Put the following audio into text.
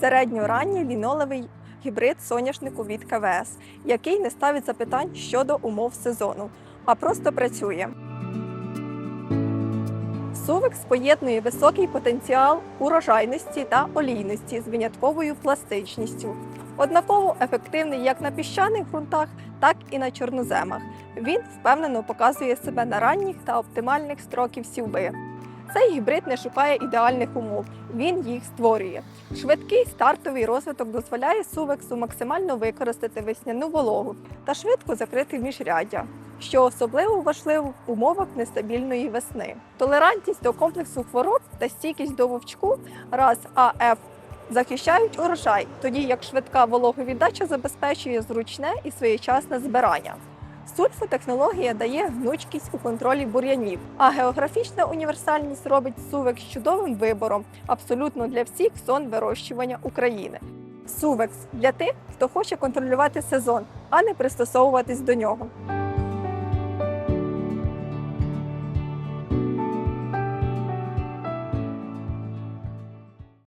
середньоранній лінолевий гібрид соняшнику від КВС, який не ставить запитань щодо умов сезону, а просто працює. Сувекс поєднує високий потенціал урожайності та олійності з винятковою пластичністю. Однаково ефективний як на піщаних ґрунтах, так і на чорноземах. Він впевнено показує себе на ранніх та оптимальних строків сівби. Цей гібрид не шукає ідеальних умов, він їх створює. Швидкий стартовий розвиток дозволяє сувексу максимально використати весняну вологу та швидко закрити міжряддя, що особливо важливо в умовах нестабільної весни. Толерантність до комплексу хвороб та стійкість до вовчку раз АФ захищають урожай, тоді як швидка вологовіддача забезпечує зручне і своєчасне збирання. Сульфотехнологія дає гнучкість у контролі бур'янів, а географічна універсальність робить сувекс чудовим вибором абсолютно для всіх зон вирощування України. Сувекс для тих, хто хоче контролювати сезон, а не пристосовуватись до нього.